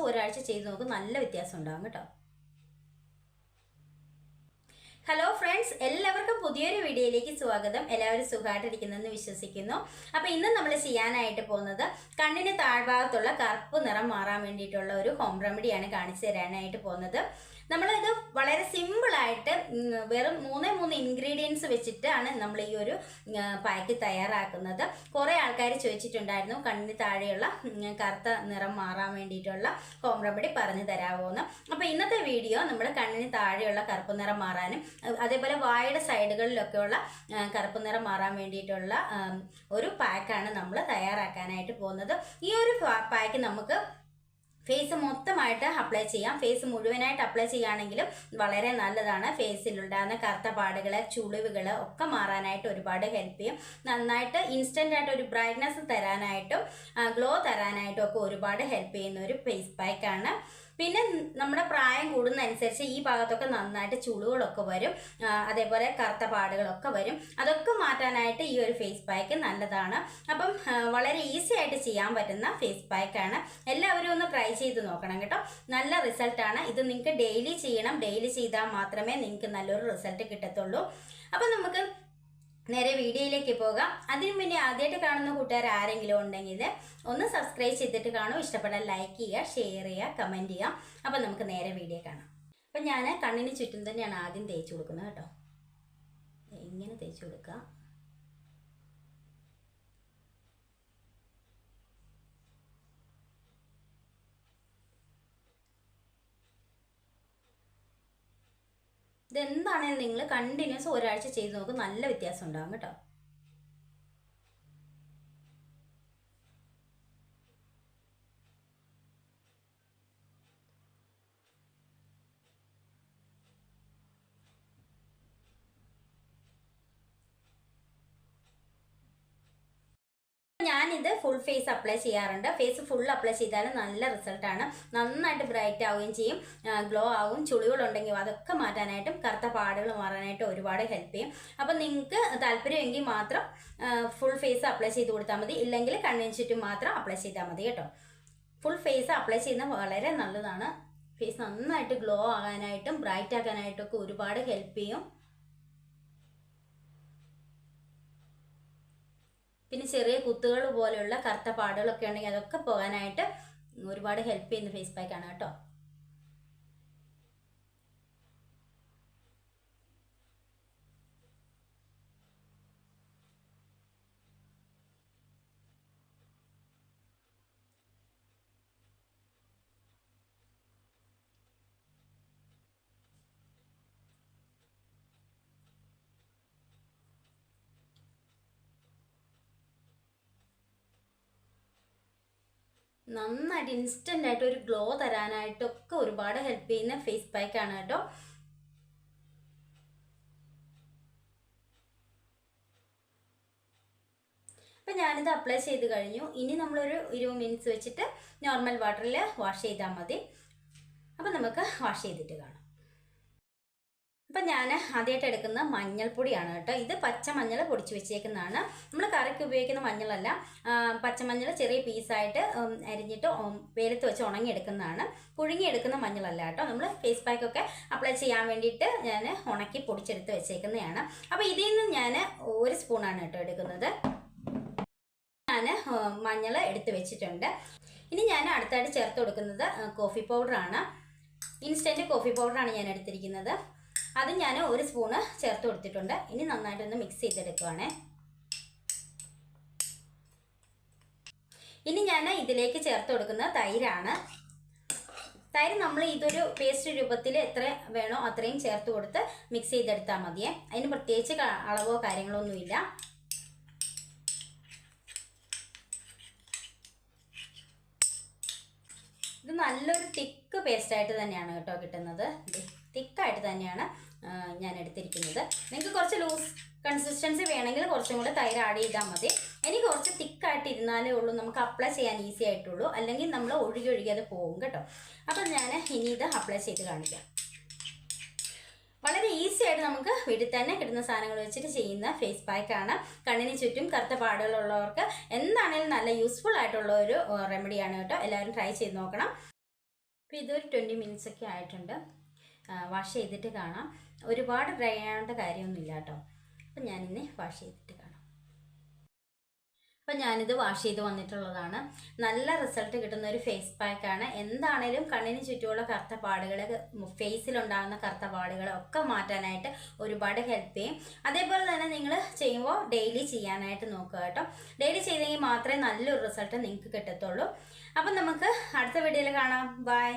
Continuous ഒരാഴ്ച ചെയ്ത് നോക്കും നല്ല വ്യത്യാസം ഉണ്ടാകും കേട്ടോ. ഹലോ ഫ്രണ്ട്സ് എല്ലാവർക്കും പുതിയൊരു വീഡിയോയിലേക്ക് സ്വാഗതം. എല്ലാവരും സുഖമായിട്ടിരിക്കുന്നെന്ന് വിശ്വസിക്കുന്നു. അപ്പോൾ ഇന്ന് നമ്മൾ ചെയ്യാനായിട്ട് പോകുന്നത് കണ്ണിന് താഴ്ഭാഗത്തുള്ള കറുപ്പ് നിറം മാറാൻ വേണ്ടിയിട്ടുള്ള ഒരു ഹോം റെമഡിയാണ് കാണിച്ചു തരാനായിട്ട് പോകുന്നത്. നമ്മളിത് വളരെ സിമ്പിളായിട്ട് വെറും മൂന്നേ മൂന്ന് ഇൻഗ്രീഡിയൻസ് വെച്ചിട്ടാണ് നമ്മൾ ഈ ഒരു പായ്ക്ക് തയ്യാറാക്കുന്നത്. കുറേ ആൾക്കാർ ചോദിച്ചിട്ടുണ്ടായിരുന്നു കണ്ണിന് താഴെയുള്ള കറുത്ത നിറം മാറാൻ വേണ്ടിയിട്ടുള്ള ഹോം റെമഡി പറഞ്ഞു തരാമോ എന്ന് അപ്പോൾ ഇന്നത്തെ വീഡിയോ നമ്മൾ കണ്ണിന് താഴെയുള്ള കറുപ്പ് നിറം മാറാനും അതേപോലെ വായുടെ സൈഡുകളിലൊക്കെയുള്ള കറുപ്പ് നിറം മാറാൻ വേണ്ടിയിട്ടുള്ള ഒരു പാക്കാണ് നമ്മൾ തയ്യാറാക്കാനായിട്ട് പോകുന്നത്. ഈ ഒരു പായ്ക്ക് നമുക്ക് ഫേസ് മൊത്തമായിട്ട് അപ്ലൈ ചെയ്യാം. ഫേസ് മുഴുവനായിട്ട് അപ്ലൈ ചെയ്യുകയാണെങ്കിലും വളരെ നല്ലതാണ് ഫേസിലുണ്ടാകുന്ന കറുത്ത പാടുകൾ ചുളിവുകൾ ഒക്കെ മാറാനായിട്ട് ഒരുപാട് ഹെൽപ്പ് ചെയ്യും. നന്നായിട്ട് ഇൻസ്റ്റന്റ് ആയിട്ട് ഒരു ബ്രൈറ്റ്നസ് തരാനായിട്ടും ഗ്ലോ തരാനായിട്ടും ഒക്കെ ഒരുപാട് ഹെൽപ്പ് ചെയ്യുന്ന ഒരു ഫേസ് പാക്കാണ് പിന്നെ നമ്മുടെ പ്രായം കൂടുന്നതനുസരിച്ച് ഈ ഭാഗത്തൊക്കെ നന്നായിട്ട് ചുളുകളൊക്കെ വരും. അതേപോലെ കറുത്ത പാടുകളൊക്കെ വരും. അതൊക്കെ മാറ്റാനായിട്ട് ഈ ഒരു ഫേസ് പാക്ക് നല്ലതാണ്. അപ്പം വളരെ ഈസി ആയിട്ട് ചെയ്യാൻ പറ്റുന്ന ഫേസ് പാക്കാണ് എല്ലാവരും ഒന്ന് ട്രൈ ചെയ്ത് നോക്കണം കേട്ടോ. നല്ല റിസൾട്ടാണ് ഇത് നിങ്ങൾക്ക് ഡെയിലി ചെയ്യണം. ഡെയിലി ചെയ്താൽ മാത്രമേ നിങ്ങൾക്ക് നല്ലൊരു റിസൾട്ട് കിട്ടത്തുള്ളൂ. അപ്പം നമുക്ക് നേരെ വീഡിയോയിലേക്ക് പോകാം. അതിനു മുന്നേ ആദ്യമായിട്ട് കാണുന്ന കൂട്ടുകാർ ആരെങ്കിലും ഉണ്ടെങ്കിൽ ഒന്ന് സബ്സ്ക്രൈബ് ചെയ്തിട്ട് കാണും. ഇഷ്ടപ്പെട്ടാൽ ലൈക്ക് ചെയ്യുക ഷെയർ ചെയ്യുക കമന്റ് ചെയ്യുക. അപ്പം നമുക്ക് നേരെ വീഡിയോ കാണാം. അപ്പം ഞാൻ കണ്ണിന് ചുറ്റും തന്നെയാണ് ആദ്യം തേച്ച് കൊടുക്കുന്നത് കേട്ടോ. ഇങ്ങനെ തേച്ച് കൊടുക്കുക. ഇതെന്താണെങ്കിലും നിങ്ങൾ കണ്ടിന്യൂസ് ഒരാഴ്ച ചെയ്ത് നോക്കും നല്ല വ്യത്യാസം ഉണ്ടാകും കേട്ടോ. ഞാനിത് ഫുൾ ഫേസ് അപ്ലൈ ചെയ്യാറുണ്ട്. ഫേസ് ഫുൾ അപ്ലൈ ചെയ്താൽ നല്ല റിസൾട്ടാണ് നന്നായിട്ട് ബ്രൈറ്റ് ആവുകയും ചെയ്യും. ഗ്ലോ ആവും. ചുളികളുണ്ടെങ്കിൽ അതൊക്കെ മാറ്റാനായിട്ടും കറുത്ത പാടുകൾ മാറാനായിട്ടും ഒരുപാട് ഹെൽപ്പ് ചെയ്യും. അപ്പം നിങ്ങൾക്ക് താല്പര്യമെങ്കിൽ മാത്രം ഫുൾ ഫേസ് അപ്ലൈ ചെയ്ത് കൊടുത്താൽ മതി. ഇല്ലെങ്കിൽ കണ്ണിന് ചുറ്റും മാത്രം അപ്ലൈ ചെയ്താൽ മതി കേട്ടോ. ഫുൾ ഫേസ് അപ്ലൈ ചെയ്യുന്നത് വളരെ നല്ലതാണ്. ഫേസ് നന്നായിട്ട് ഗ്ലോ ആകാനായിട്ടും ബ്രൈറ്റ് ആക്കാനായിട്ടൊക്കെ ഒരുപാട് ഹെൽപ്പ് ചെയ്യും. പിന്നെ ചെറിയ കുത്തുകൾ പോലെയുള്ള കറുത്ത പാടുകളൊക്കെ ഉണ്ടെങ്കിൽ അതൊക്കെ പോകാനായിട്ട് ഒരുപാട് ഹെൽപ്പ് ചെയ്യുന്ന ഫേസ് പാക്കാണ് കേട്ടോ. നന്നായിട്ട് ഇൻസ്റ്റന്റ് ആയിട്ട് ഒരു ഗ്ലോ തരാനായിട്ടൊക്കെ ഒരുപാട് ഹെൽപ്പ് ചെയ്യുന്ന ഫേസ് പാക്കാണ് കേട്ടോ. അപ്പം ഞാനിത് അപ്ലൈ ചെയ്ത് കഴിഞ്ഞു. ഇനി നമ്മളൊരു ഇരുപത് മിനിറ്റ്സ് വെച്ചിട്ട് നോർമൽ വാട്ടറിൽ വാഷ് ചെയ്താൽ മതി. അപ്പം നമുക്ക് വാഷ് ചെയ്തിട്ട് കാണാം. അപ്പം ഞാൻ ആദ്യമായിട്ട് എടുക്കുന്ന മഞ്ഞൾപ്പൊടിയാണ് കേട്ടോ. ഇത് പച്ചമഞ്ഞൾ പൊടിച്ച് വെച്ചേക്കുന്നതാണ്. നമ്മൾ കറിക്ക് ഉപയോഗിക്കുന്ന മഞ്ഞളല്ല. പച്ച പച്ചമഞ്ഞൾ ചെറിയ പീസായിട്ട് അരിഞ്ഞിട്ട് വെയിലത്ത് വെച്ച് ഉണങ്ങിയെടുക്കുന്നതാണ്. പുഴുങ്ങിയെടുക്കുന്ന മഞ്ഞളല്ല കേട്ടോ. നമ്മൾ ഫേസ് പാക്കൊക്കെ അപ്ലൈ ചെയ്യാൻ വേണ്ടിയിട്ട് ഞാൻ ഉണക്കി പൊടിച്ചെടുത്ത് വെച്ചേക്കുന്നതാണ്. അപ്പോൾ ഇതിൽ നിന്ന് ഞാൻ ഒരു സ്പൂണാണ് കേട്ടോ എടുക്കുന്നത്. ഞാൻ മഞ്ഞൾ എടുത്ത് വെച്ചിട്ടുണ്ട്. ഇനി ഞാൻ അടുത്തായിട്ട് ചേർത്ത് കൊടുക്കുന്നത് കോഫി പൗഡറാണ് ഇൻസ്റ്റന്റ് കോഫി പൗഡറാണ് ഞാൻ എടുത്തിരിക്കുന്നത്. അത് ഞാൻ ഒരു സ്പൂണ് ചേർത്ത് കൊടുത്തിട്ടുണ്ട്. ഇനി നന്നായിട്ടൊന്ന് മിക്സ് ചെയ്തെടുക്കുവാണേ. ഇനി ഞാൻ ഇതിലേക്ക് ചേർത്ത് കൊടുക്കുന്ന തൈരാണ്. തൈര് നമ്മൾ ഇതൊരു പേസ്റ്റ് രൂപത്തിൽ എത്ര വേണോ അത്രയും ചേർത്ത് കൊടുത്ത് മിക്സ് ചെയ്തെടുത്താൽ മതിയേ. അതിന് പ്രത്യേകിച്ച് അളവോ കാര്യങ്ങളോ ഒന്നുമില്ല ഇത് നല്ലൊരു തിക്ക് പേസ്റ്റായിട്ട് തന്നെയാണ് കേട്ടോ കിട്ടുന്നത്. തിക്കായിട്ട് തന്നെയാണ് ഞാൻ എടുത്തിരിക്കുന്നത്. നിങ്ങൾക്ക് കുറച്ച് ലൂസ് കൺസിസ്റ്റൻസി വേണമെങ്കിൽ കുറച്ചും കൂടെ തൈര് ആഡ് ചെയ്താൽ മതി. എനിക്ക് കുറച്ച് തിക്കായിട്ട് ഇരുന്നാലേ ഉള്ളൂ. നമുക്ക് അപ്ലൈ ചെയ്യാൻ ഈസി ആയിട്ടുള്ളൂ. അല്ലെങ്കിൽ നമ്മൾ ഒഴുകി ഒഴുകി അത് പോകും കേട്ടോ. അപ്പം ഞാൻ ഇനി ഇത് അപ്ലൈ ചെയ്ത് കാണിക്കാം. വളരെ ഈസി ആയിട്ട് നമുക്ക് വീട്ടിൽ തന്നെ കിട്ടുന്ന സാധനങ്ങൾ വെച്ചിട്ട് ചെയ്യുന്ന ഫേസ് പാക്കാണ് കണ്ണിന് ചുറ്റും കറുത്ത പാടുകളുള്ളവർക്ക് എന്താണെങ്കിലും നല്ല യൂസ്ഫുൾ ആയിട്ടുള്ള ഒരു റെമഡിയാണ് കേട്ടോ. എല്ലാവരും ട്രൈ ചെയ്ത് നോക്കണം. അപ്പോൾ ഇതൊരു ട്വന്റി മിനിറ്റ്സ് ഒക്കെ ആയിട്ടുണ്ട്. വാഷ് ചെയ്തിട്ട് കാണാം. ഒരുപാട് ഡ്രൈ ആവേണ്ട കാര്യമൊന്നുമില്ല കേട്ടോ. അപ്പം ഞാനിന്ന് വാഷ് ചെയ്തിട്ട് കാണാം. അപ്പം ഞാനിത് വാഷ് ചെയ്ത് വന്നിട്ടുള്ളതാണ്. നല്ല റിസൾട്ട് കിട്ടുന്ന ഒരു ഫേസ് പാക്കാണ് എന്താണേലും കണ്ണിന് ചുറ്റുമുള്ള കറുത്ത പാടുകൾ ഫേസിലുണ്ടാകുന്ന കറുത്ത പാടുകൾ ഒക്കെ മാറ്റാനായിട്ട് ഒരുപാട് ഹെൽപ്പ് ചെയ്യും. അതേപോലെ തന്നെ നിങ്ങൾ ചെയ്യുമ്പോൾ ഡെയിലി ചെയ്യാനായിട്ട് നോക്കുക കേട്ടോ. ഡെയിലി ചെയ്തെങ്കിൽ മാത്രമേ നല്ലൊരു റിസൾട്ട് നിങ്ങൾക്ക് കിട്ടത്തുള്ളൂ. അപ്പം നമുക്ക് അടുത്ത വീഡിയോയിൽ കാണാം. ബൈ